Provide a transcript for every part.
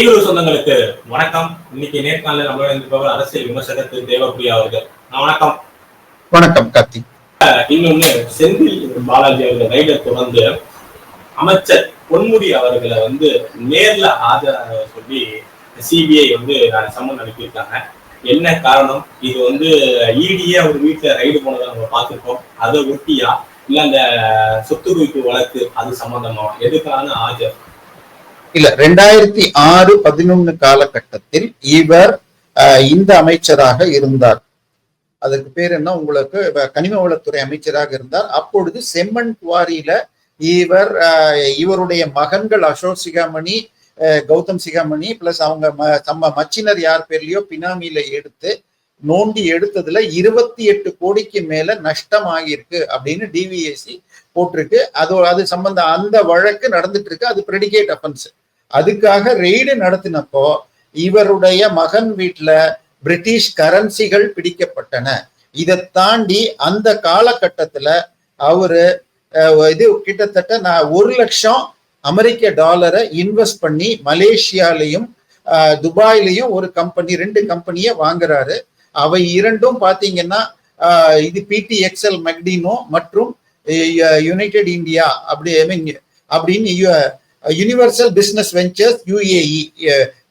செய்குரு சொந்தங்களுக்கு வணக்கம். இன்னைக்கு நேர்காணல நம்மளோட இருப்பவர் அரசியல் விமர்சகர் திரு தேவப்பிரியா அவர்கள். நான் வணக்கம். வணக்கம் கார்த்தி. இன்னொன்னு செந்தில் பாலாஜி அவர்கள் ரைடை தொடர்ந்து அமைச்சர் பொன்முடி அவர்களை வந்து நேர்ல ஆஜராக சொல்லி சிபிஐ வந்து சம்மன் அனுப்பியிருக்காங்க. என்ன காரணம்? இது வந்து இடியே அவர் வீட்டுல ரைடு போனதை நம்ம பார்த்திருக்கோம். அதை ஒட்டியா? இல்ல அந்த சொத்து குவிப்பு வழக்கு அது சம்பந்தமா? எதுக்கான ஆஜர்? இல்ல ரெண்டாயிரத்தி ஆறு பதினொன்னு காலகட்டத்தில் இவர் இந்த அமைச்சராக இருந்தார். அதுக்கு பேர் என்ன? உங்களுக்கு கனிம வளத்துறை அமைச்சராக இருந்தார். அப்பொழுது செம்மண் குவாரியில இவர் இவருடைய மகன்கள் அசோக் சிகாமணி கௌதம் சிகாமணி பிளஸ் அவங்க ம- தம்ம மச்சினர் யார் பேர்லயோ பினாமியில எடுத்து நோண்டி எடுத்ததுல இருபத்தி எட்டு கோடிக்கு மேல நஷ்டம் ஆகியிருக்கு அப்படின்னு டிவிஎஸ்சி போட்டிருக்கு. அது அது சம்பந்தம் அந்த வழக்கு நடந்துட்டு இருக்கு அது பிரெடிகேட் அஃபென்ஸ் அதுக்காக ரெய்டு நடத்தினப்போ இவருடைய மகன் வீட்டில் பிரிட்டிஷ் கரன்சிகள் பிடிக்கப்பட்டன. இதை தாண்டி அந்த காலகட்டத்தில் அவரு இது கிட்டத்தட்ட நான் ஒரு லட்சம் அமெரிக்க டாலரை இன்வெஸ்ட் பண்ணி மலேசியாலையும் துபாயிலையும் ஒரு கம்பெனி ரெண்டு கம்பெனியை வாங்குறாரு. அவை இரண்டும் பார்த்தீங்கன்னா இது இது பிடிஎக்ஸ்எல் மெக்டினோ மற்றும் யுனைடெட் இந்தியா அப்படி ஐ மீன் அப்படின்னு Universal Business Ventures UAE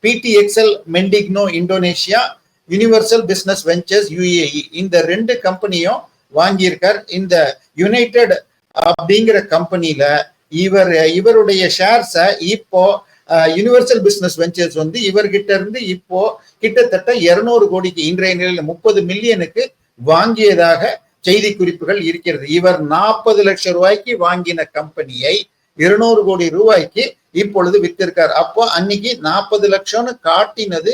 PTXL மெண்டிக்னோ Indonesia Universal Business Ventures UAE இந்த ரெண்டு கம்பெனியும் வாங்கியிருக்கார். இந்த யுனைடெட் அப்படிங்கிற கம்பெனியில இவர் இவருடைய ஷேர்ஸை இப்போ யுனிவர்சல் பிஸ்னஸ் வெஞ்சர்ஸ் வந்து இவர்கிட்ட இருந்து இப்போ கிட்டத்தட்ட இருநூறு கோடிக்கு இன்றைய நிலையில் முப்பது மில்லியனுக்கு வாங்கியதாக செய்தி குறிப்புகள் இருக்கிறது. இவர் நாற்பது லட்சம் ரூபாய்க்கு வாங்கின கம்பெனியை இருநூறு கோடி ரூபாய்க்கு இப்பொழுது வித்திருக்கார். அப்போ அன்னைக்கு நாற்பது லட்சம்னு காட்டினது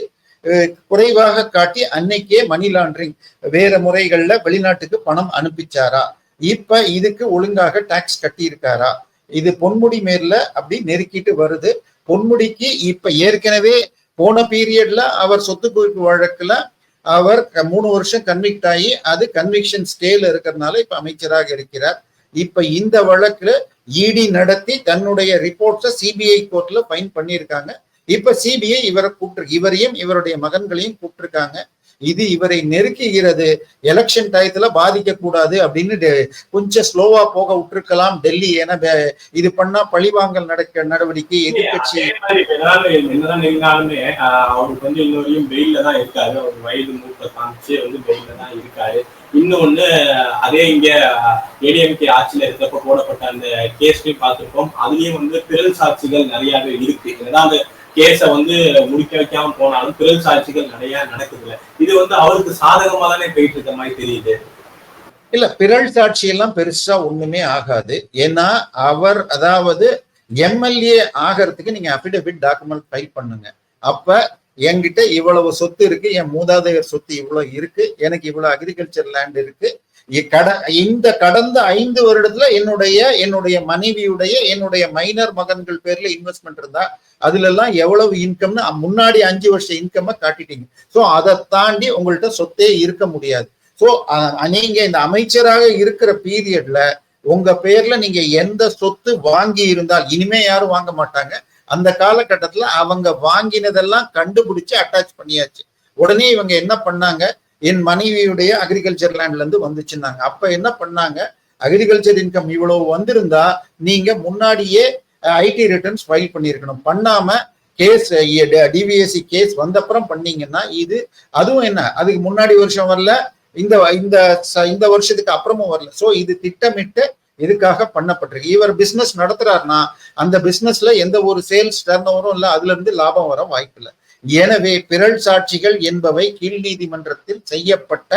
குறைவாக காட்டி அன்னைக்கே மணி லாண்டரிங் வேற முறைகள்ல வெளிநாட்டுக்கு பணம் அனுப்பிச்சாரா? இப்ப இதுக்கு ஒழுங்காக டாக்ஸ் கட்டியிருக்காரா? இது பொன்முடி மேல அப்படி நெருக்கிட்டு வருது. பொன்முடிக்கு இப்ப ஏற்கனவே போன பீரியட்ல அவர் சொத்து குவிப்பு வழக்குல அவர் மூணு வருஷம் கன்விக்ட் ஆகி அது கன்விக்ஷன் ஸ்டேல இருக்கிறதுனால இப்ப அமைச்சராக இருக்கிறார். இப்ப இந்த வழக்குல இடி நடத்தி தன்னுடைய ரிப்போர்ட்ஸை சிபிஐ கோர்ட்ல ஃபைன் பண்ணியிருக்காங்க. இப்ப சிபிஐ இவரை கூப்பிட்டு இவரையும் இவருடைய மகன்களையும் கூப்பிட்டுருக்காங்க இது இவரை நெருக்குகிறது. எலெக்ஷன் டயத்துல பாதிக்க கூடாது அப்படின்னு கொஞ்சம் ஸ்லோவா போக விட்டுருக்கலாம். டெல்லி ஏன்னா இது பண்ணா பழிவாங்கல் நடக்க நடவடிக்கை எதிர்கட்சி என்னதான் இருந்தாலுமே அவருக்கு வந்து இன்னொரையும் வெயில்ல தான் இருக்காரு. அவர் வயது மூப்பை காமிச்சு வந்து வெயில்ல தான் இருக்காரு. இன்னொன்னு அதே இங்க ஏடிஎம்கே ஆட்சியில இருக்கப்ப போடப்பட்ட அந்த கேஸ்லயும் பார்த்திருப்போம். அதுலயும் வந்து பிறல் சாட்சிகள் நிறையவே இருக்கு. என்னதான் கேஸை வந்து முடிக்க வைக்காம போனாலும் பிறல் சாட்சிகள் நிறைய நடக்குதுல இது வந்து அவருக்கு சாதகமா தானே போயிட்டு இருக்க மாதிரி தெரியுது. இல்ல பிறல் சாட்சி எல்லாம் பெருசா ஒண்ணுமே ஆகாது. ஏன்னா அவர் அதாவது எம்எல்ஏ ஆகிறதுக்கு நீங்க அபிடவிட் டாக்குமெண்ட் ஃபைல் பண்ணுங்க. அப்ப என்கிட்ட இவ்வளவு சொத்து இருக்கு என் மூதாதையர் சொத்து இவ்வளவு இருக்கு எனக்கு இவ்வளவு அக்ரிகல்ச்சர் லேண்ட் இருக்கு கட- இந்த கடந்த ஐந்து வருடத்துல என்னுடைய என்னுடைய மனைவியுடைய என்னுடைய மைனர் மகன்கள் பேர்ல இன்வெஸ்ட்மெண்ட் இருந்தா அதுல எல்லாம் எவ்வளவு இன்கம்னு முன்னாடி அஞ்சு வருஷம் இன்கம் காட்டிட்டீங்க. சோ அதை தாண்டி உங்கள்ட்ட சொத்தே இருக்க முடியாது. சோ நீங்க இந்த அமைச்சராக இருக்கிற பீரியட்ல உங்க பேர்ல நீங்க எந்த சொத்து வாங்கி இருந்தால் இனிமே யாரும் வாங்க மாட்டாங்க. அந்த காலகட்டத்துல அவங்க வாங்கினதெல்லாம் கண்டுபிடிச்சு அட்டாச் பண்ணியாச்சு. உடனே இவங்க என்ன பண்ணாங்க? என் மனைவியுடைய அக்ரிகல்ச்சர் லேண்ட்ல இருந்து வந்துச்சுன்னாங்க. அப்ப என்ன பண்ணாங்க? அக்ரிகல்ச்சர் இன்கம் இவ்வளவு வந்திருந்தா நீங்க முன்னாடியே ஐடி ரிட்டர்ன்ஸ் ஃபைல் பண்ணியிருக்கணும். பண்ணாம கேஸ் டிவிஎஸ்சி கேஸ் வந்தப்புறம் பண்ணீங்கன்னா இது அதுவும் என்ன? அதுக்கு முன்னாடி வருஷம் வரல இந்த இந்த ச- இந்த வருஷத்துக்கு அப்புறமும் வரல. ஸோ இது திட்டமிட்டு இதுக்காக பண்ணப்பட்டிருக்கு? இவர் பிசினஸ் நடத்துறாருன்னா அந்த பிசினஸ்ல எந்த ஒரு சேல்ஸ் டர்ன் ஓவரும் இல்லை அதுல இருந்து லாபம் வர வாய்ப்பு இல்லை எனவே பிறல் சாட்சிகள் என்பவை கீழ் நீதிமன்றத்தில் செய்யப்பட்ட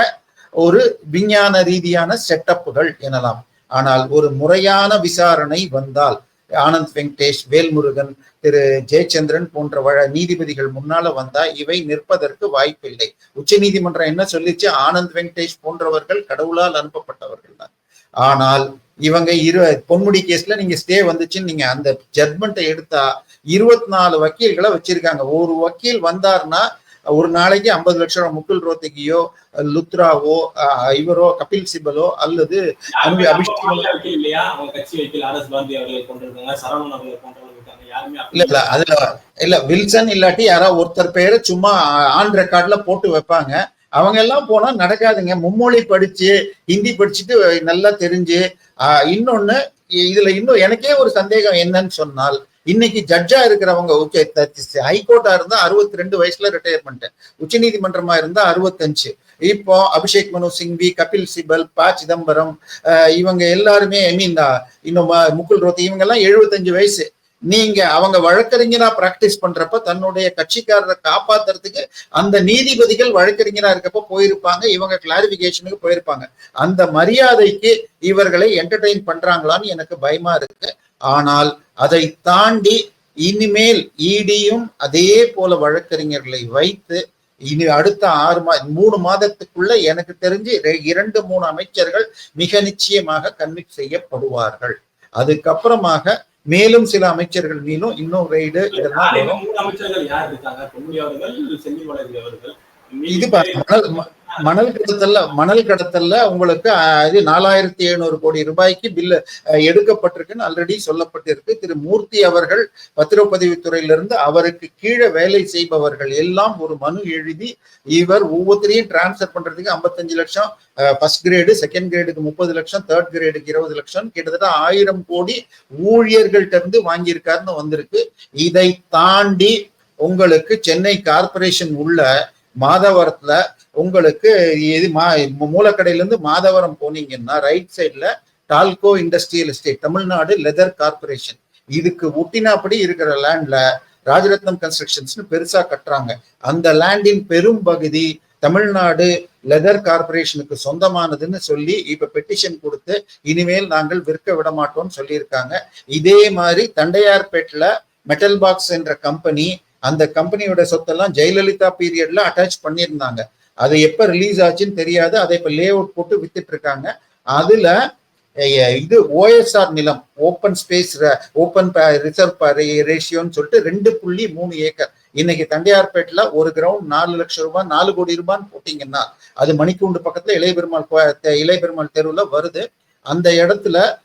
ஒரு விஞ்ஞான ரீதியான செட்டப்புகள் எனலாம். ஆனால் ஒரு முறையான விசாரணை வந்தால் ஆனந்த் வெங்கடேஷ் வேல்முருகன் திரு ஜெயச்சந்திரன் போன்ற வழ நீதிபதிகள் முன்னால வந்தா இவை நிற்பதற்கு வாய்ப்பில்லை. உச்ச நீதிமன்றம் என்ன சொல்லிச்சு? ஆனந்த் வெங்கடேஷ் போன்றவர்கள் கடவுளால் அனுப்பப்பட்டவர்கள் தான். ஆனால் இவங்க இரு பொன்முடி கேஸ்ல நீங்க ஸ்டே வந்துச்சுன்னு நீங்க அந்த ஜட்மெண்ட்டை எடுத்தா இருபத்தி நாலு வக்கீல்களை வச்சிருக்காங்க. ஒரு வக்கீல் வந்தாருன்னா ஒரு நாளைக்கு ஐம்பது லட்சம் ரூபாய் முகுல் ரோத்தகியோ லுத்ராவோ இவரோ கபில் சிபலோ அல்லது இல்ல இல்ல அதுல இல்ல. வில்சன் இல்லாட்டி யாராவது ஒருத்தர் பேரை சும்மா ஆன் ரெக்கார்ட்ல போட்டு வைப்பாங்க. அவங்க எல்லாம் போனா நடக்காதுங்க. மும்மொழி படிச்சு ஹிந்தி படிச்சுட்டு நல்லா தெரிஞ்சு ஆஹ் இன்னொன்னு இதுல இன்னும் எனக்கே ஒரு சந்தேகம் என்னன்னு சொன்னால் இன்னைக்கு ஜட்ஜா இருக்கிறவங்க உச்ச ஹைகோர்ட்டா இருந்தா அறுபத்தி ரெண்டு வயசுல ரிட்டையர்மெண்ட் உச்ச நீதிமன்றமா இருந்தா அறுபத்தஞ்சு. இப்போ அபிஷேக் மனு சிங்வி கபில் சிபல் ப. சிதம்பரம் இவங்க எல்லாருமே ஐ மீன் இன்னும் ம- முகுல் ரோத்தி இவங்க எல்லாம் எழுபத்தஞ்சு வயசு. நீங்க அவங்க வழக்கறிஞரா பிராக்டிஸ் பண்றப்ப தன்னுடைய கட்சிக்காரரை காப்பாத்துறதுக்கு அந்த நீதிபதிகள் வழக்கறிஞரா இருக்கப்ப போயிருப்பாங்க இவங்க கிளாரிபிகேஷனுக்கு போயிருப்பாங்க. அந்த மரியாதைக்கு இவர்களை என்டர்டெயின் பண்றாங்களான்னு எனக்கு பயமா இருக்கு. ஆனால் அதை தாண்டி இனிமேல் இடியும் அதே போல வழக்கறிஞர்களை வைத்து இனி அடுத்த ஆறு மா மூணு மாதத்துக்குள்ள எனக்கு தெரிஞ்சு இரண்டு மூணு அமைச்சர்கள் மிக நிச்சயமாக கன்விக் செய்யப்படுவார்கள். அதுக்கப்புறமாக மேலும் சில அமைச்சர்கள் மீதும் இன்னும் ரெய்டு இதெல்லாம் இது மணல் மணல் கடத்தல்ல மணல் கடத்தல்ல உங்களுக்கு இது நாலாயிரத்தி எழுநூறு கோடி ரூபாய்க்கு பில்லு அஹ், எடுக்கப்பட்டிருக்குன்னு ஆல்ரெடி சொல்லப்பட்டிருக்கு. திரு மூர்த்தி அவர்கள் பத்திரப்பதிவுத்துறையிலிருந்து அவருக்கு கீழே வேலை செய்பவர்கள் எல்லாம் ஒரு மனு எழுதி இவர் ஒவ்வொருத்தரையும் டிரான்ஸ்ஃபர் பண்றதுக்கு ஐம்பத்தஞ்சு லட்சம் ஃபர்ஸ்ட் கிரேடு செகண்ட் கிரேடுக்கு முப்பது லட்சம் தேர்ட் கிரேடுக்கு இருபது லட்சம் கிட்டத்தட்ட ஆயிரம் கோடி ஊழியர்கள்ட்ட இருந்து வாங்கியிருக்காருன்னு வந்திருக்கு. இதை தாண்டி உங்களுக்கு சென்னை கார்ப்பரேஷன் உள்ள மாதவரத்துல உங்களுக்கு எது மா மூலக்கடையிலேருந்து மாதவரம் போனீங்கன்னா ரைட் சைடில் Talco industrial estate Tamil Nadu leather corporation இதுக்கு ஒட்டினாப்படி இருக்கிற லேண்ட்ல ராஜரத்னம் கன்ஸ்ட்ரக்ஷன்ஸ்னு பெருசா கட்டுறாங்க. அந்த லேண்டின் பெரும் பகுதி தமிழ்நாடு லெதர் கார்ப்பரேஷனுக்கு சொந்தமானதுன்னு சொல்லி இப்ப பெட்டிஷன் கொடுத்து இனிமேல் நாங்கள் விற்க விட மாட்டோம்னு சொல்லியிருக்காங்க. இதே மாதிரி தண்டையார்பேட்டில் மெட்டல் பாக்ஸ் என்ற கம்பெனி அந்த கம்பெனியோட சொத்தெல்லாம் ஜெயலலிதா பீரியட்ல அட்டாச் பண்ணியிருந்தாங்க. அது எப்ப ரிலீஸ் ஆச்சுன்னு தெரியாது. அதை இப்ப லே அவுட் போட்டு வித்துட்டு இருக்காங்க அதுல இது ஓஎஸ்ஆர் நிலம் ஓப்பன் ஸ்பேஸ் ஓப்பன் ரிசர்வ் ரேஷியோன்னு சொல்லிட்டு ரெண்டு புள்ளி மூணு ஏக்கர். இன்னைக்கு தண்டையார்பேட்டில் ஒரு கிரவுண்ட் நாலு லட்சம் ரூபாய் நாலு கோடி ரூபான்னு போட்டிங்கன்னா அது மணிக்கூண்டு பக்கத்துல இளையபெருமாள் கோ- தெ- இளையபெருமாள் தெருவில் வருது. அந்த இடத்துல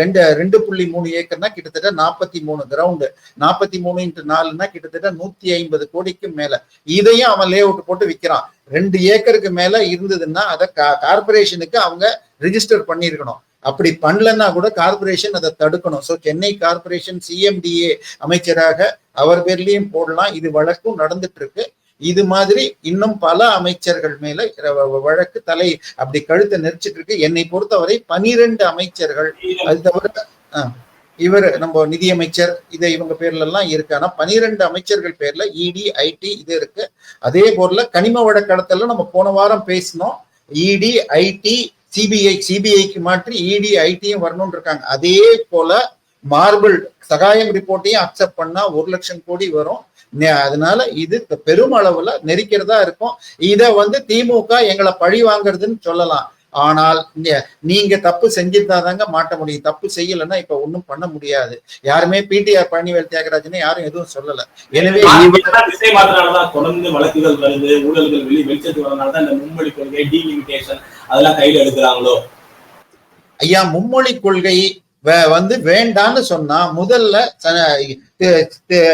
ரெண்டு ரெண்டு புள்ளி மூணு ஏக்கர்னா கிட்டத்தட்ட நாற்பத்தி மூணு கிரவுண்டு நாற்பத்தி மூணு இன்ட்டு நாலுன்னா கிட்டத்தட்ட நூத்தி ஐம்பது கோடிக்கு மேல. இதையும் அவன் லே அவுட் போட்டு விற்கிறான் ரெண்டு ஏக்கருக்கு மேல இருந்ததுன்னா அதை கார்பரேஷனுக்கு அவங்க ரிஜிஸ்டர் பண்ணியிருக்கணும். அப்படி பண்ணலன்னா கூட கார்பரேஷன் அதை தடுக்கணும். ஸோ சென்னை கார்பரேஷன் சிஎம்டிஏ அமைச்சராக அவர் பேர்லயும் போடலாம். இது வழக்கும் நடந்துட்டு இருக்கு. இது மாதிரி இன்னும் பல அமைச்சர்கள் மேல வ- வழக்கு தலை அப்படி கழுத்தை நெரிச்சிட்டு இருக்கு. என்னை பொறுத்தவரை பனிரெண்டு அமைச்சர்கள் அது தவிர இவர் நம்ம நிதியமைச்சர் இதை இவங்க பேர்ல எல்லாம் இருக்கு. ஆனா பனிரெண்டு அமைச்சர்கள் பேர்ல இடி ஐடி இது இருக்கு. அதே போல கனிம வழக்கடத்தல நம்ம போன வாரம் பேசினோம். இடி ஐடி சிபிஐ சிபிஐக்கு மாற்றி இடி ஐடியும் வரணும்னு இருக்காங்க. அதே போல மார்பிள் சகாயம் ரிப்போர்ட்டையும் அக்செப்ட் பண்ணா ஒரு லட்சம் கோடி வரும். அதனால இது பெரும் அளவுல நெரிக்கிறதா இருக்கும். இத வந்து திமுக எங்களை பழி வாங்குறதுன்னு சொல்லலாம். ஆனால் நீங்க தப்பு செஞ்சிருந்தாதாங்க மாட்ட முடியும். தப்பு செய்யலைன்னா இப்ப ஒண்ணும் பண்ண முடியாது. யாருமே பிடிஆர் பழனிவேல் தியாகராஜனை யாரும் எதுவும் சொல்லல. எனவே தொடர்ந்து வழக்குகள் வருது ஊழல்கள் வெளி வெளிச்சத்துக்கு வரனாலதான் இந்த மும்மொழி கொள்கை டீலிமிட்டேஷன் அதெல்லாம் கையில எடுக்கிறாங்களோ? ஐயா மும்மொழி கொள்கை வந்து வேண்டான்னு சொன்னா முதல்ல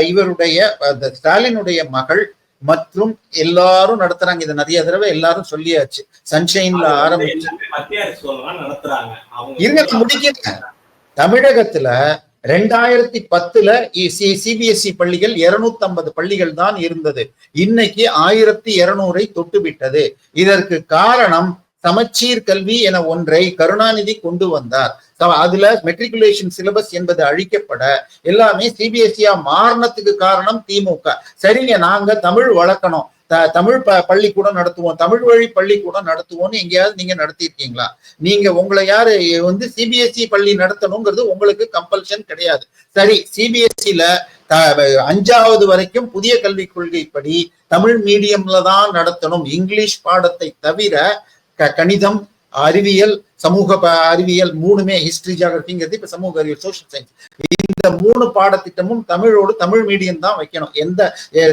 இவருடைய ஸ்டாலினுடைய மகள் மற்றும் எல்லாரும் நடத்துறாங்க. இதை நிறைய தடவை எல்லாரும் சொல்லியாச்சு. சன்ஷைன்ல ஆரம்பிச்சு இருங்க முடிக்கிறேன். தமிழகத்துல ரெண்டாயிரத்தி பத்துல சிபிஎஸ்இ பள்ளிகள் 250 பள்ளிகள் தான் இருந்தது. இன்னைக்கு ஆயிரத்தி இருநூறை தொட்டு விட்டது இதற்கு காரணம் சமச்சீர் கல்வி என ஒன்றை கருணாநிதி கொண்டு வந்தார். அதுல மெட்ரிகுலேஷன் சிலபஸ் என்பது அழிக்கப்பட எல்லாமே சிபிஎஸ்இயா மாறினத்துக்கு காரணம் திமுக. சரிங்க நாங்க தமிழ் வளர்க்கணும். தமிழ் ப பள்ளிக்கூடம் நடத்துவோம். தமிழ் வழி பள்ளிக்கூடம் நடத்துவோம்னு எங்கேயாவது நீங்க நடத்தியிருக்கீங்களா? நீங்க உங்களை யாரு வந்து சிபிஎஸ்இ பள்ளி நடத்தணுங்கிறது உங்களுக்கு கம்பல்ஷன் கிடையாது. சரி சிபிஎஸ்இல அஞ்சாவது வரைக்கும் புதிய கல்விக் கொள்கைப்படி தமிழ் மீடியம்ல தான் நடத்தணும். இங்கிலீஷ் பாடத்தை தவிர கணிதம் அறிவியல் சமூக அறிவியல் மூணுமே ஹிஸ்டரி ஜாகிரபிங்கிறது இப்ப சமூக அறிவியல் சோஷியல் சயின்ஸ் இந்த மூணு பாடத்திட்டமும் தமிழோடு தமிழ் மீடியம் தான் வைக்கணும். எந்த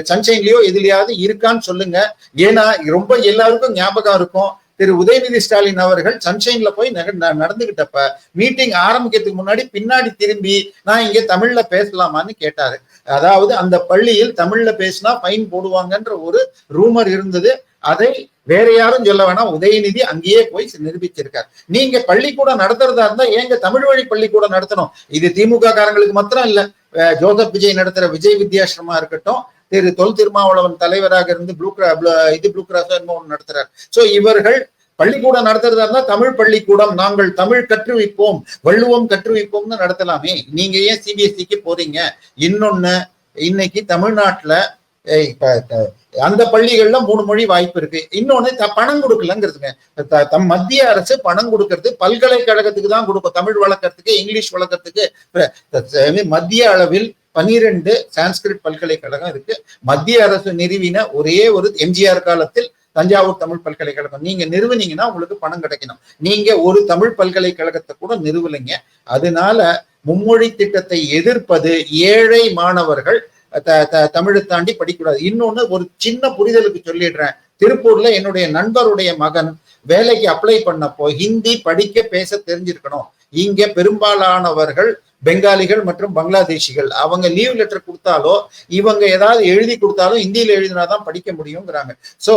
சன்ஷைன்லயோ எதுலயாவது இருக்கான்னு சொல்லுங்க. ஏன்னா ரொம்ப எல்லாருக்கும் ஞாபகம் இருக்கும். திரு. உதயநிதி ஸ்டாலின் அவர்கள் சன்ஷைன்ல போய் நடந்துகிட்டப்ப மீட்டிங் ஆரம்பிக்கிறதுக்கு முன்னாடி பின்னாடி திரும்பி நான் இங்க தமிழ்ல பேசலாமான்னு கேட்டாரு. அதாவது அந்த பள்ளியில் தமிழ்ல பேசினா ஃபைன் போடுவாங்கன்ற ஒரு ரூமர் இருந்தது. அதை வேற யாரும் சொல்ல வேணாம். உதயநிதி அங்கேயே போய் நிரூபிச்சிருக்கார். நீங்க பள்ளிக்கூடம் நடத்துறதா இருந்தா ஏங்க தமிழ் வழி பள்ளிக்கூடம் நடத்தணும்? இது திமுக காரங்களுக்கு மாத்திரம் இல்ல. ஜோதப் ஜோசப் விஜய் நடத்துற விஜய் வித்யாசிரமா இருக்கட்டும் திரு தொல் திருமாவளவன் தலைவராக இருந்து ப்ளூ இது ப்ளூ கிராஸ் என்னமோ நடத்துறார். சோ இவர்கள் பள்ளிக்கூடம் நடத்துறதா இருந்தா தமிழ் பள்ளிக்கூடம் நாங்கள் தமிழ் கற்றுவிப்போம் வள்ளுவம் கற்றுவிப்போம்னு நடத்தலாமே. நீங்க ஏன் சிபிஎஸ்சிக்கு போறீங்க? இன்னொன்னு இன்னைக்கு தமிழ்நாட்டுல அந்த பள்ளிகள்ல மூணு மொழி வாய்ப்பு இருக்கு. இன்னொன்னு த- பணம் கொடுக்கலங்கிறதுங்க. த- தம் மத்திய அரசு பணம் கொடுக்கறது பல்கலைக்கழகத்துக்கு தான் கொடுக்கும். தமிழ் வளர்க்கறதுக்கு இங்கிலீஷ் வளர்க்கறதுக்கு மத்திய அளவில் பனிரெண்டு சான்ஸ்கிரிட் பல்கலைக்கழகம் இருக்கு. மத்திய அரசு நிறுவின ஒரே ஒரு எம்ஜிஆர் காலத்தில் தஞ்சாவூர் தமிழ் பல்கலைக்கழகம். நீங்க நிறுவனீங்கன்னா உங்களுக்கு பணம் கிடைக்கணும். நீங்க ஒரு தமிழ் பல்கலைக்கழகத்தை கூட நிறுவலைங்க. அதனால மும்மொழி திட்டத்தை எதிர்ப்பது ஏழை மாணவர்கள் தமிழை தாண்டி படிக்கூடாது இன்னொன்னு ஒரு சின்ன புரிதலுக்கு சொல்லிடுறேன். திருப்பூர்ல என்னுடைய நண்பருடைய மகன் வேலைக்கு அப்ளை பண்ணப்போ ஹிந்தி படிக்க பேச தெரிஞ்சிருக்கணும். இங்க பெரும்பாலானவர்கள் பெங்காலிகள் மற்றும் பங்களாதேஷிகள். அவங்க லீவ் லெட்டர் கொடுத்தாலோ இவங்க ஏதாவது எழுதி கொடுத்தாலும் ஹிந்தியில எழுதினாதான் படிக்க முடியுங்கிறாங்க. சோ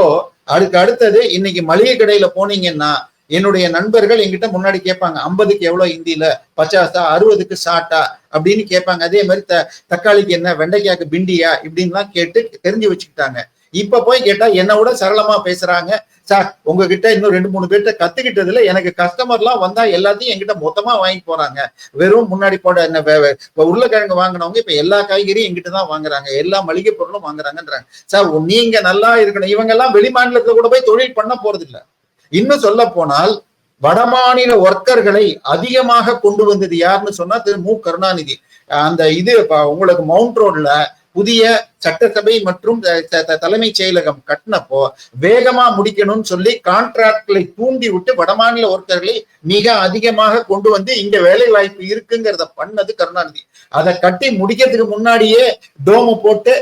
அதுக்கு அடுத்தது இன்னைக்கு மளிகை கடையில போனீங்கன்னா என்னுடைய நண்பர்கள் என்கிட்ட முன்னாடி கேட்பாங்க ஐம்பதுக்கு எவ்வளவு ஹிந்தியில பச்சாசா அறுபதுக்கு சாட்டா அப்படின்னு கேட்பாங்க. அதே மாதிரி த தக்காளிக்கு என்ன வெண்டைக்காய்க்கு பிண்டியா இப்படின்லாம் கேட்டு தெரிஞ்சு வச்சுக்கிட்டாங்க. இப்ப போய் கேட்டா என்னை விட சரளமா பேசுறாங்க. சார் உங்ககிட்ட இன்னும் ரெண்டு மூணு பேர்கிட்ட கத்துக்கிட்டதுல எனக்கு கஸ்டமர்லாம் வந்தா எல்லாத்தையும் என்கிட்ட மொத்தமா வாங்கி போறாங்க. வெறும் முன்னாடி போட என்ன வே- இப்ப உருளைக்கிழங்கு வாங்கினவங்க இப்ப எல்லா காய்கறியும் எங்கிட்ட தான் வாங்குறாங்க. எல்லா மளிகை பொருளும் வாங்குறாங்கன்றாங்க. சார் நீங்க நல்லா இருக்கணும். இவங்க எல்லாம் வெளி மாநிலத்துல கூட போய் தொழில் பண்ண போறது இல்லை இன்னும் சொல்ல போனால் வடமாநில ஒர்க்கர்களை அதிகமாக கொண்டு வந்தது யாருன்னு சொன்னா திரு மு. கருணாநிதி. அந்த இது உங்களுக்கு மவுண்ட் ரோட்ல புதிய சட்டசபை மற்றும் த- தலைமைச் செயலகம் கட்டினப்போ வேகமா முடிக்கணும்னு சொல்லி கான்ட்ராக்ட்களை தூண்டி விட்டு வடமாநில ஒர்க்கர்களை மிக அதிகமாக கொண்டு வந்து இங்க வேலை வாய்ப்பு இருக்குங்கிறத பண்ணது கருணாநிதி. அதை கட்டி முடிக்கிறதுக்கு முன்னாடியே டோமு போட்டு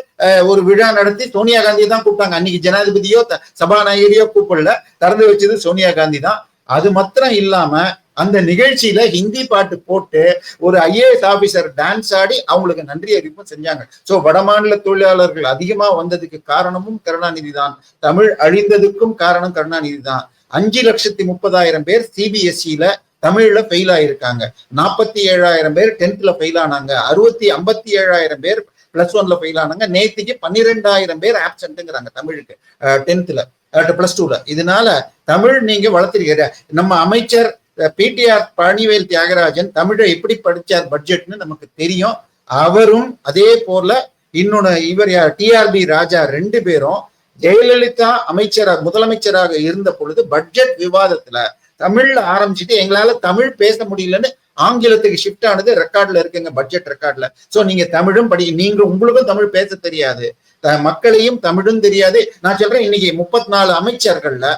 ஒரு விழா நடத்தி சோனியா காந்தி தான் கூப்பிட்டாங்க. அன்னைக்கு ஜனாதிபதியோ த- சபாநாயகரையோ கூப்பிடல. திறந்து வச்சது சோனியா காந்தி தான். அது மாத்திரம் இல்லாம அந்த நிகழ்ச்சியில ஹிந்தி பாட்டு போட்டு ஒரு ஐஏஎஸ் ஆபீசர் டான்ஸ் ஆடி அவங்களுக்கு நன்றி அறிவிப்பும் செஞ்சாங்க. சோ வடமாநில தொழிலாளர்கள் அதிகமா வந்ததுக்கு காரணமும் கருணாநிதி தான் தமிழ் அழிந்ததுக்கும் காரணம் கருணாநிதி தான் அஞ்சு லட்சத்தி முப்பதாயிரம் பேர் சிபிஎஸ்இல தமிழ்ல ஃபெயில் ஆயிருக்காங்க. நாற்பத்தி ஏழாயிரம் பேர் டென்த்ல ஃபெயில் ஆனாங்க. அறுபத்தி ஐம்பத்தி ஏழாயிரம் பேர் பிளஸ் ஒன்ல ஃபெயில் ஆனாங்க. நேத்திக்கு பன்னிரெண்டாயிரம் பேர் ஆப்சண்ட்டுங்கிறாங்க தமிழுக்கு. டென்த்ல பிளஸ் டூல இதனால தமிழ் நீங்க வளர்த்திருக்கிற நம்ம அமைச்சர் பிடிஆர் பழனிவேல் தியாகராஜன் தமிழை எப்படி படிச்சார் பட்ஜெட்னு நமக்கு தெரியும். அவரும் அதே போல இன்னொன்னு இவர் யார்? டிஆர்பி ராஜா ரெண்டு பேரும் ஜெயலலிதா அமைச்சராக முதலமைச்சராக இருந்த பொழுது பட்ஜெட் விவாதத்துல தமிழ்ல ஆரம்பிச்சுட்டு எங்களால தமிழ் பேச முடியலன்னு ஆங்கிலத்துக்கு ஷிஃப்ட் ஆனது ரெக்கார்ட்ல இருக்குங்க பட்ஜெட் ரெக்கார்ட்ல சோ நீங்க தமிழும் படி நீங்க உங்களுக்கும் தமிழ் பேச தெரியாது. மக்களையும் தமிழும் தெரியாது. நான் சொல்றேன் இன்னைக்கு முப்பத்தி நாலு அமைச்சர்கள்ல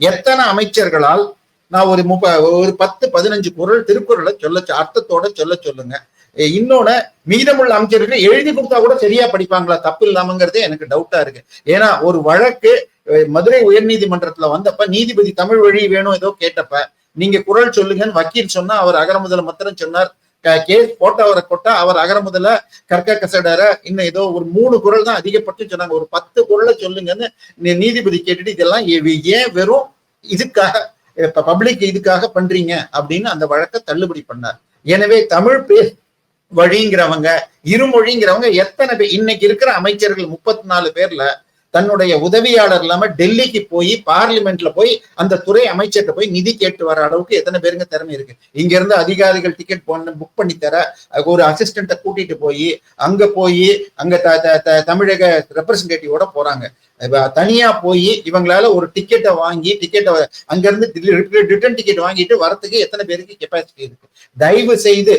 எத்தனை அமைச்சர்களால் நான் ஒரு முப்ப ஒரு பத்து பதினஞ்சு குரல் திருக்குறளை சொல்ல சொ- அர்த்தத்தோட சொல்ல சொல்லுங்க. இன்னொன்னு மீதமுள்ள அமைச்சர்கள் எழுதி கொடுத்தா கூட சரியா படிப்பாங்களா? தப்பு இல்லாமங்கிறதே எனக்கு டவுட்டா இருக்கு. ஏன்னா ஒரு வழக்கு மதுரை உயர்நீதிமன்றத்துல வந்தப்ப நீதிபதி தமிழ் வழி வேணும் ஏதோ கேட்டப்ப நீங்க குரல் சொல்லுங்கன்னு வக்கீல் சொன்னா அவர் அகர முதல மத்திரம் சொன்னார். கேஸ் கேஸ் போட்டவரை கொட்டா அவர் அகர அகரமுதல கற்க கசடர இன்னும் ஏதோ ஒரு மூணு குரல் தான் அதிகப்பட்டு சொன்னாங்க. ஒரு பத்து குரலை சொல்லுங்கன்னு நீதிபதி கேட்டுட்டு இதெல்லாம் ஏன் வெறும் இதுக்காக இப்ப பப்ளிக் இதுக்காக பண்றீங்க அப்படின்னு அந்த வழக்கை தள்ளுபடி பண்ணார். எனவே தமிழ் பே வழிங்கிறவங்க இருமொழிங்கிறவங்க எத்தனை பேர் இன்னைக்கு இருக்கிற அமைச்சர்கள் முப்பத்தி நாலு பேர்ல தன்னுடைய உதவியாளர் இல்லாம டெல்லிக்கு போய் பார்லிமெண்ட்ல போய் அந்த துறை அமைச்சர்கிட்ட போய் நிதி கேட்டு வர அளவுக்கு எத்தனை பேருங்க திறமை இருக்கு. இங்க இருந்து அதிகாரிகள் டிக்கெட் போன புக் பண்ணி தர ஒரு அசிஸ்டண்ட்டை கூட்டிட்டு போய் அங்க போய் அங்க த- த- த- தமிழக ரெப்ரசன்டேட்டிவோட போறாங்க. தனியா போய் இவங்களால ஒரு டிக்கெட்டை வாங்கி டிக்கெட்டை அங்க இருந்து ரிட்டர்ன் டிக்கெட் வாங்கிட்டு வரத்துக்கு எத்தனை பேருக்கு கெப்பாசிட்டி இருக்கு. தயவு செய்து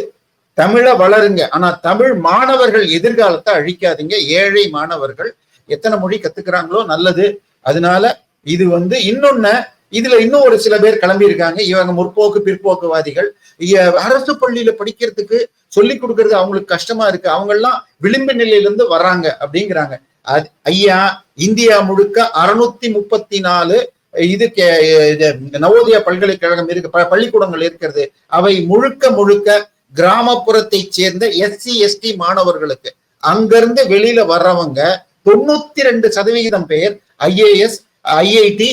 தமிழை வளருங்க. ஆனா தமிழ் மாணவர்கள் எதிர்காலத்தை அழிக்காதீங்க. ஏழை மாணவர்கள் எத்தனை மொழி கத்துக்கிறாங்களோ நல்லது. அதனால இது வந்து இன்னொன்னு இதுல இன்னும் ஒரு சில பேர் கிளம்பி இருக்காங்க இவங்க முற்போக்கு பிற்போக்குவாதிகள். இ- அரசு பள்ளியில படிக்கிறதுக்கு சொல்லி கொடுக்கறது அவங்களுக்கு கஷ்டமா இருக்கு. அவங்க எல்லாம் விளிம்பு நிலையில இருந்து வர்றாங்க அப்படிங்கிறாங்க. அது ஐயா இந்தியா முழுக்க அறுநூத்தி முப்பத்தி நாலு இது நவோதயா பல்கலைக்கழகம் இருக்கு ப- பள்ளிக்கூடங்கள் இருக்கிறது. அவை முழுக்க முழுக்க கிராமப்புறத்தை சேர்ந்த எஸ்சி எஸ்டி மாணவர்களுக்கு அங்கிருந்து வெளியில வர்றவங்க தொண்ணூத்தி ரெண்டு சதவிகிதம் பேர் ஐஏஎஸ் ஐஐடி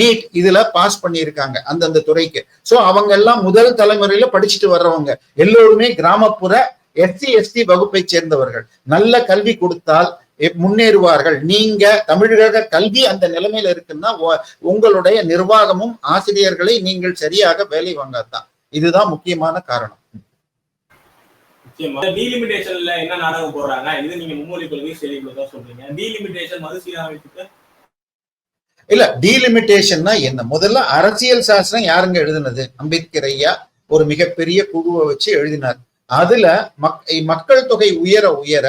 நீட் இதுல பாஸ் பண்ணியிருக்காங்க அந்தந்த துறைக்கு. சோ அவங்க எல்லாம் முதல் தலைமுறையில படிச்சுட்டு வர்றவங்க. எல்லோருமே கிராமப்புற எஸ்சி எஸ்டி வகுப்பை சேர்ந்தவர்கள். நல்ல கல்வி கொடுத்தால் முன்னேறுவார்கள். நீங்க தமிழக கல்வி அந்த நிலைமையில இருக்குன்னா உங்களுடைய நிர்வாகமும் ஆசிரியர்களை நீங்கள் சரியாக வேலை வாங்காதான் இதுதான் முக்கியமான காரணம். நிச்சயமா டீலிமிடேஷன்ல என்ன நாடகம் போடுறாங்க? இது நீங்க மும்மொழி கொள்கை சொல்றீங்க. டீலிமிடேஷன் மறுசீரமைப்புக்கு இல்ல டீலிமிட்டேஷன்னா என்ன? முதல்ல அரசியல் சாஸ்திரம் யாருங்க எழுதினது? அம்பேத்கர் ஐயா ஒரு மிகப்பெரிய குழுவை வச்சு எழுதினார். அதுல மக் மக்கள் தொகை உயர உயர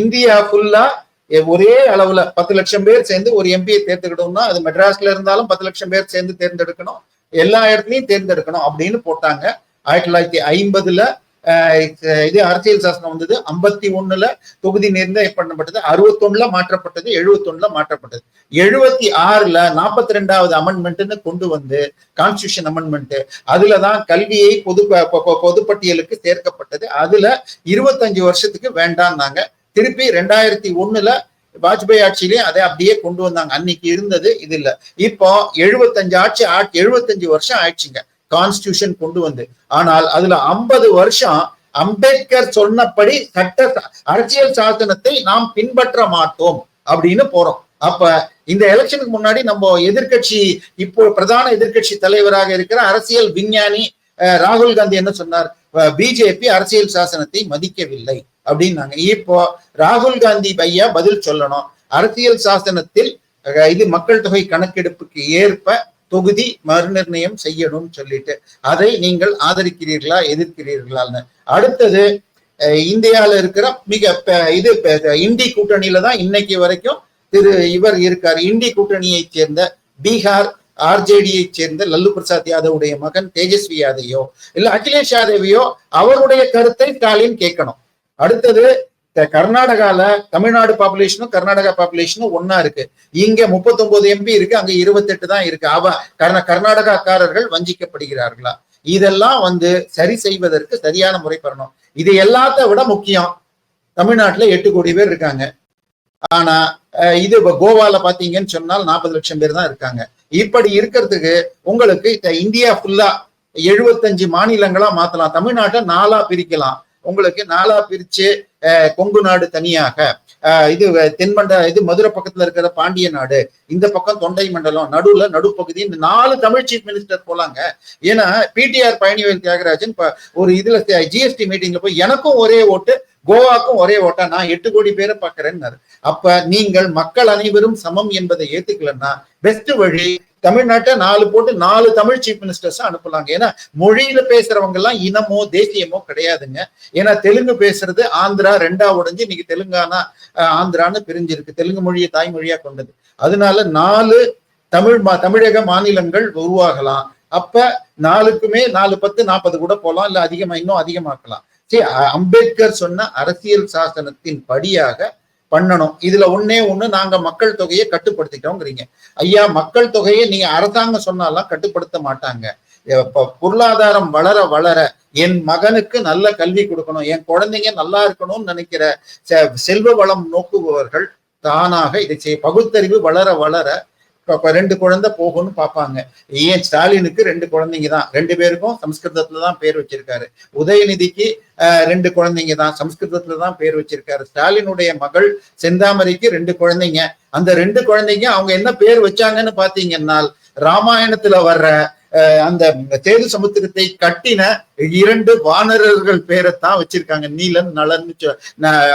இந்தியா ஃபுல்லா ஒரே அளவுல பத்து லட்சம் பேர் சேர்ந்து ஒரு எம்பியை தேர்ந்தெடுக்கணும்னா அது மெட்ராஸ்ல இருந்தாலும் பத்து லட்சம் பேர் சேர்ந்து தேர்ந்தெடுக்கணும். எல்லா இடத்துலையும் தேர்ந்தெடுக்கணும் அப்படின்னு போட்டாங்க. ஆயிரத்தி தொள்ளாயிரத்தி ஐம்பதுல இது அரசியல் சாசனம் வந்தது. ஐம்பத்தி ஒண்ணுல தொகுதி நிர்ணயம் பண்ணப்பட்டது. அறுபத்தொன்னுல மாற்றப்பட்டது. எழுபத்தொன்னுல மாற்றப்பட்டது. எழுபத்தி ஆறுல நாற்பத்தி ரெண்டாவது அமெண்ட்மெண்ட்னு கொண்டு வந்து கான்ஸ்டியூஷன் அமெண்ட்மெண்ட் அதுலதான் கல்வியை பொது ப- பொதுப்பட்டியலுக்கு சேர்க்கப்பட்டது. அதுல இருபத்தஞ்சு வருஷத்துக்கு வேண்டாம்னாங்க. திருப்பி ரெண்டாயிரத்தி ஒண்ணுல வாஜ்பாய் ஆட்சியிலேயே அதை அப்படியே கொண்டு வந்தாங்க. அன்னைக்கு இருந்தது இது இல்ல. இப்போ எழுபத்தஞ்சு ஆட்சி ஆட் எழுபத்தஞ்சு வருஷம் ஆயிடுச்சுங்க. கான்ஸ்டியூஷன் கொண்டு வந்து. ஆனால் அதுல ஐம்பது வருஷம் அம்பேத்கர் சொன்னபடி சட்ட அரசியல் சாசனத்தை நாம் பின்பற்ற மாட்டோம் அப்படின்னு போறோம். அப்ப இந்த எலெக்ஷனுக்கு முன்னாடி நம்ம எதிர்க்கட்சி இப்போ பிரதான எதிர்க்கட்சி தலைவராக இருக்கிற அரசியல் விஞ்ஞானி அஹ், ராகுல் காந்தி என்ன சொன்னார்? பிஜேபி அரசியல் சாசனத்தை மதிக்கவில்லை அப்படின்னாங்க. இப்போ ராகுல் காந்தி பையா பதில் சொல்லணும். அரசியல் சாசனத்தில் இது மக்கள் தொகை கணக்கெடுப்புக்கு ஏற்ப தொகுதி மறுநிர்ணயம் செய்யணும்னு சொல்லிட்டு. அதை நீங்கள் ஆதரிக்கிறீர்களா எதிர்க்கிறீர்களான்னு. அடுத்தது இந்தியாவில் இருக்கிற மிக இது இந்தி கூட்டணியில தான் இன்னைக்கு வரைக்கும் திரு இவர் இருக்கார். இந்தி கூட்டணியைச் சேர்ந்த பீகார் ஆர்ஜேடியை சேர்ந்த லல்லு பிரசாத் யாதவுடைய மகன் தேஜஸ்வி யாதவையோ இல்ல அகிலேஷ் யாதவையோ அவருடைய கருத்தை ஸ்டாலின் கேட்கணும். அடுத்தது கர்நாடகால தமிழ்நாடு பாப்புலேஷனும் கர்நாடகா பாப்புலேஷனும் ஒன்னா இருக்கு. இங்க 39 எம்பி இருக்கு அங்க 28 தான் இருக்கு. அவ கர்நா கர்நாடகாக்காரர்கள் வஞ்சிக்கப்படுகிறார்களா? இதெல்லாம் வந்து சரி செய்வதற்கு சரியான முறை பண்ணணும் இது எல்லாத்த விட முக்கியம். தமிழ்நாட்டுல எட்டு கோடி பேர் இருக்காங்க. ஆனா இது இப்ப கோவால பாத்தீங்கன்னு சொன்னால் நாற்பது லட்சம் பேர் தான் இருக்காங்க. இப்படி இருக்கிறதுக்கு உங்களுக்கு இந்த இந்தியா ஃபுல்லா எழுபத்தஞ்சு மாநிலங்களா மாத்தலாம். தமிழ்நாட்டை நாலா பிரிக்கலாம். உங்களுக்கு நாலா பிரிச்சு கொங்கு நாடு தனியாக. இது தென்மண்ட இது மதுரை பக்கத்துல இருக்கிற பாண்டிய நாடு. இந்த பக்கம் தொண்டை மண்டலம் நடுவுல நடுப்பகுதி இந்த நாலு தமிழ் சீஃப் மினிஸ்டர் போலாங்க. ஏன்னா பிடிஆர் பழனிவேல் தியாகராஜன் ஒரு இதுல ஜிஎஸ்டி மீட்டிங்ல போய் எனக்கும் ஒரே ஓட்டு கோவாக்கும் ஒரே ஓட்டா நான் எட்டு கோடி பேரை பாக்குறேன்னாரு. அப்ப நீங்கள் மக்கள் அனைவரும் சமம் என்பதை ஏத்துக்கலன்னா பெஸ்ட் வழி தமிழ்நாட்டை நாலு போட்டு நாலு தமிழ் சீஃப் மினிஸ்டர்ஸ் அனுப்பலாங்க ஏன்னா மொழியில பேசுறவங்க எல்லாம் இனமோ தேசியமோ கிடையாதுங்க. ஏன்னா தெலுங்கு பேசுறது ஆந்திரா ரெண்டா உடைஞ்சு இன்னைக்கு தெலுங்கானா ஆந்திரான்னு பிரிஞ்சிருக்கு. தெலுங்கு மொழியை தாய்மொழியா கொண்டது. அதனால நாலு தமிழ் மா- தமிழக மாநிலங்கள் உருவாகலாம். அப்ப நாலுக்குமே நாலு பத்து நாற்பது கூட போகலாம் இல்ல அதிகமா இன்னும் அதிகமாக்கலாம். சரி அம்பேத்கர் சொன்ன அரசியல் சாசனத்தின் படியாக பண்ணணும். இதுல ஒன்னே ஒண்ணு நாங்க மக்கள் தொகையை கட்டுப்படுத்திட்டோங்கிறீங்க. ஐயா மக்கள் தொகையை நீங்க அரசாங்கம் சொன்னாலாம் கட்டுப்படுத்த மாட்டாங்க. பொருளாதாரம் வளர வளர என் மகனுக்கு நல்ல கல்வி கொடுக்கணும் என் குழந்தைங்க நல்லா இருக்கணும்னு நினைக்கிற செ- செல்வ வளம் நோக்குபவர்கள் தானாக இதை செய்ய பகுத்தறிவு வளர வளர ரெண்டு குழந்தை போகும்னு பார்ப்பாங்க ஏன்? ஸ்டாலினுக்கு ரெண்டு குழந்தைங்க தான். ரெண்டு பேருக்கும் சம்ஸ்கிருதத்துல தான் பேர் வச்சிருக்காரு. உதயநிதிக்கு ரெண்டு குழந்தைங்க தான். சம்ஸ்கிருதத்துல தான் பேர் வச்சிருக்காரு. ஸ்டாலினுடைய மகள் செந்தாமரைக்கு ரெண்டு குழந்தைங்க. அந்த ரெண்டு குழந்தைங்க அவங்க என்ன பேர் வச்சாங்கன்னு பாத்தீங்கன்னா ராமாயணத்துல வர்ற அஹ், அந்த சேது சமுத்திரத்தை கட்டின இரண்டு வானரர்கள் பேரைத்தான் வச்சிருக்காங்க. நீலன் நலன்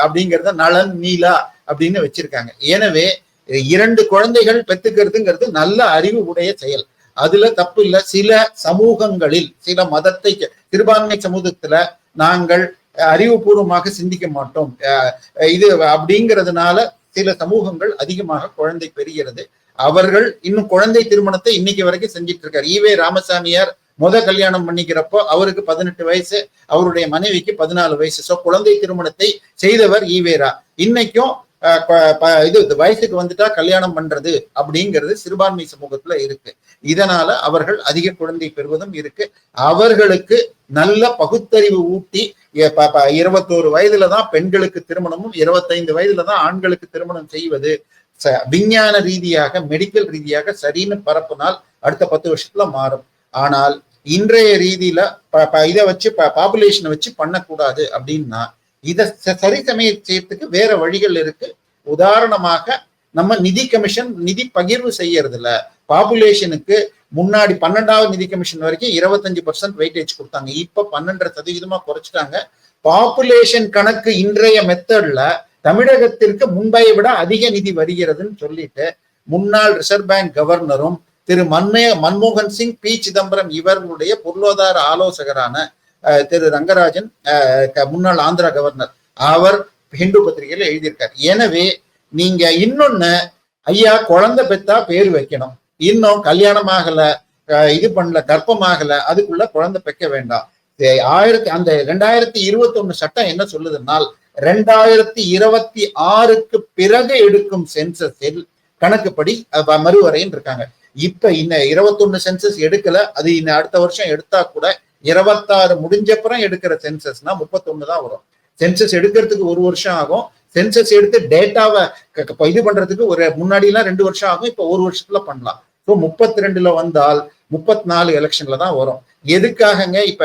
அப்படிங்கிறத நலன் நீலா அப்படின்னு வச்சிருக்காங்க. எனவே இரண்டு குழந்தைகள் பெத்துக்கிறதுங்கிறது நல்ல அறிவு உடைய செயல். அதுல தப்பு இல்ல. சில சமூகங்களில் சில மதத்தை சிறுபான்மை சமூகத்துல நாங்கள் அறிவுபூர்வமாக சிந்திக்க மாட்டோம். அஹ் இது அப்படிங்கிறதுனால சில சமூகங்கள் அதிகமாக குழந்தை பெறுகிறது. அவர்கள் இன்னும் குழந்தை திருமணத்தை இன்னைக்கு வரைக்கும் செஞ்சிட்டு இருக்காரு ஈவே ராமசாமியார் முத கல்யாணம் பண்ணிக்கிறப்போ அவருக்கு பதினெட்டு வயசு அவருடைய மனைவிக்கு பதினாலு வயசு. சோ குழந்தை திருமணத்தை செய்தவர் ஈவேரா இன்னைக்கும் இது வயசுக்கு வந்துட்டா கல்யாணம் பண்றது அப்படிங்கிறது சிறுபான்மை சமூகத்துல இருக்கு. இதனால அவர்கள் அதிக குழந்தை பெறுவதும் இருக்கு. அவர்களுக்கு நல்ல பகுத்தறிவு ஊட்டி இருபத்தோரு வயதுல தான் பெண்களுக்கு திருமணமும் இருபத்தைந்து வயதுல தான் ஆண்களுக்கு திருமணம் செய்வது. விஞ்ஞான ரீதியாக மெடிக்கல் ரீதியாக சரின்னு பரப்புனால் அடுத்த பத்து வருஷத்துல மாறும். ஆனால் இன்றைய ரீதியில ப- ப- இதை வச்சு பாப்புலேஷனை வச்சு பண்ணக்கூடாது அப்படின்னா இதை சரி சமய செய்யறதுக்கு வேற வழிகள் இருக்கு. உதாரணமாக நம்ம நிதி கமிஷன் நிதி பகிர்வு செய்யறதுல பாப்புலேஷனுக்கு முன்னாடி பன்னெண்டாவது நிதி கமிஷன் வரைக்கும் இருபத்தஞ்சு பர்சன்ட் வெயிட்டேஜ் கொடுத்தாங்க. இப்ப பன்னெண்டரை சதவீதமா குறைச்சிட்டாங்க. பாப்புலேஷன் கணக்கு இன்றைய மெத்தட்ல தமிழகத்திற்கு முன்பை விட அதிக நிதி வருகிறதுன்னு சொல்லிட்டு முன்னாள் ரிசர்வ் பேங்க் கவர்னரும் திரு மன்மே மன்மோகன் சிங் பி சிதம்பரம் இவர்களுடைய பொருளாதார ஆலோசகரான திரு ரங்கராஜன் முன்னாள் ஆந்திரா கவர்னர் அவர் ஹிந்து பத்திரிகையில எழுதியிருக்கார். எனவே நீங்க இன்னொன்னு ஐயா குழந்தை பெத்தா பேர் வைக்கணும். இன்னும் கல்யாணம் ஆகல இது பண்ணல கர்ப்பமாகல அதுக்குள்ள குழந்தை பெக்க வேண்டாம். ஆயிரத்தி அந்த ரெண்டாயிரத்தி இருபத்தி ஒண்ணு சட்டம் என்ன சொல்லுதுனால் ரெண்டாயிரத்தி இருபத்தி ஆறுக்கு பிறகு எடுக்கும் சென்சஸில் கணக்குப்படி அஹ், மறுவரைன்னு இருக்காங்க. இப்ப இன்ன இருபத்தொன்னு சென்சஸ் எடுக்கல அது இன்னும் அடுத்த வருஷம் எடுத்தா கூட இருபத்தாறு முடிஞ்சப்புறம் எடுக்கிற சென்சஸ்னா முப்பத்தொன்னு தான் வரும். சென்சஸ் எடுக்கிறதுக்கு ஒரு வருஷம் ஆகும். சென்சஸ் எடுத்து டேட்டாவை இது பண்றதுக்கு ஒரு முன்னாடிலாம் ரெண்டு வருஷம் ஆகும் இப்போ ஒரு வருஷத்துல பண்ணலாம். ஸோ முப்பத்தி ரெண்டுல வந்தால் முப்பத்தி நாலு எலெக்ஷன்ல தான் வரும். எதுக்காகங்க இப்ப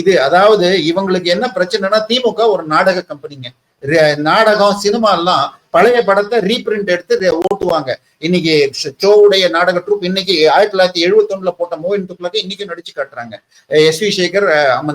இது? அதாவது இவங்களுக்கு என்ன பிரச்சனைனா திமுக ஒரு நாடக கம்பெனிங்க. நாடகம் சினிமா எல்லாம் பழைய படத்தை ரீபிரிண்ட் எடுத்து ஓட்டுவாங்க. இன்னைக்கு சோவுடைய நாடக ட்ரூப் இன்னைக்கு ஆயிரத்தி தொள்ளாயிரத்தி எழுபத்தி ஒண்ணுல போட்ட மோகன் துக்ளக்கு இன்னைக்கு நடிச்சு காட்டுறாங்க. எஸ் வி சேகர்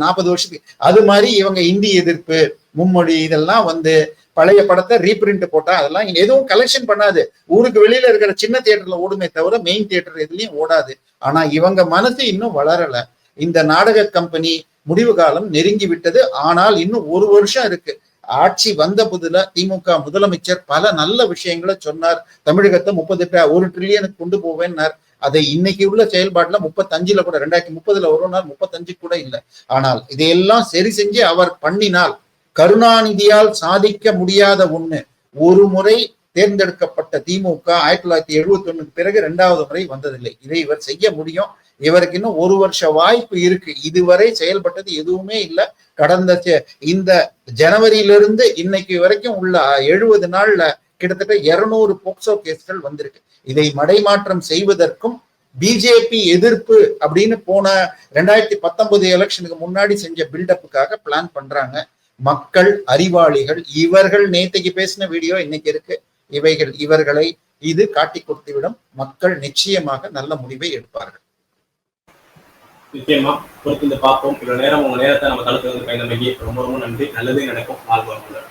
நாற்பது வருஷத்துக்கு அது மாதிரி இவங்க இந்தி எதிர்ப்பு மும்மொழி இதெல்லாம் வந்து பழைய படத்தை ரீபிரிண்ட் போட்டா அதெல்லாம் எதுவும் கலெக்ஷன் பண்ணாது. ஊருக்கு வெளியில இருக்கிற சின்ன தியேட்டர்ல ஓடுமே தவிர மெயின் தியேட்டர் எதுலயும் ஓடாது. ஆனா இவங்க மனசு இன்னும் வளரல. இந்த நாடக கம்பெனி முடிவு காலம் நெருங்கி விட்டது. ஆனால் இன்னும் ஒரு வருஷம் இருக்கு. ஆட்சி வந்த புதுல திமுக முதலமைச்சர் பல நல்ல விஷயங்களை சொன்னார். தமிழகத்தை முப்பது ஒரு ட்ரில்லியனுக்கு கொண்டு போவேன்னார். அதை இன்னைக்கு உள்ள செயல்பாட்டுல முப்பத்தஞ்சுல கூட ரெண்டாயிரத்தி முப்பதுல ஒரு நாள் முப்பத்தஞ்சு கூட இல்லை. ஆனால் இதையெல்லாம் சரி செஞ்சு அவர் பண்ணினால் கருணாநிதியால் சாதிக்க முடியாத ஒண்ணு. ஒரு முறை தேர்ந்தெடுக்கப்பட்ட திமுக ஆயிரத்தி தொள்ளாயிரத்தி எழுபத்தி ஒண்ணுக்கு பிறகு இரண்டாவது முறை வந்ததில்லை. இதை இவர் செய்ய முடியும். இவருக்கு இன்னும் ஒரு வருஷ வாய்ப்பு இருக்கு. இதுவரை செயல்பட்டது எதுவுமே இல்லை. கடந்த இந்த ஜனவரியிலிருந்து இன்னைக்கு வரைக்கும் உள்ள எழுபது நாள்ல கிட்டத்தட்ட இருநூறு போக்சோ கேஸ்கள் வந்திருக்கு. இதை மடைமாற்றம் செய்வதற்கும் பிஜேபி எதிர்ப்பு அப்படின்னு போன ரெண்டாயிரத்தி பத்தொன்பது எலெக்ஷனுக்கு முன்னாடி செஞ்ச பில்டப்புக்காக பிளான் பண்றாங்க. மக்கள் அறிவாளிகள் இவர்கள் நேத்தைக்கு பேசின வீடியோ இன்னைக்கு இருக்கு. இவைகள் இவர்களை இது காட்டி கொடுத்துவிடும். மக்கள் நிச்சயமாக நல்ல முடிவை எடுப்பார்கள். நிச்சயமா பொறுத்து பார்ப்போம். இவ்வளவு நேரம் உங்க நேரத்தை நம்ம தளத்துல வந்து பயணம் ரொம்ப ரொம்ப நன்றி. நல்லதே நடக்கும். வாழ்வாங்க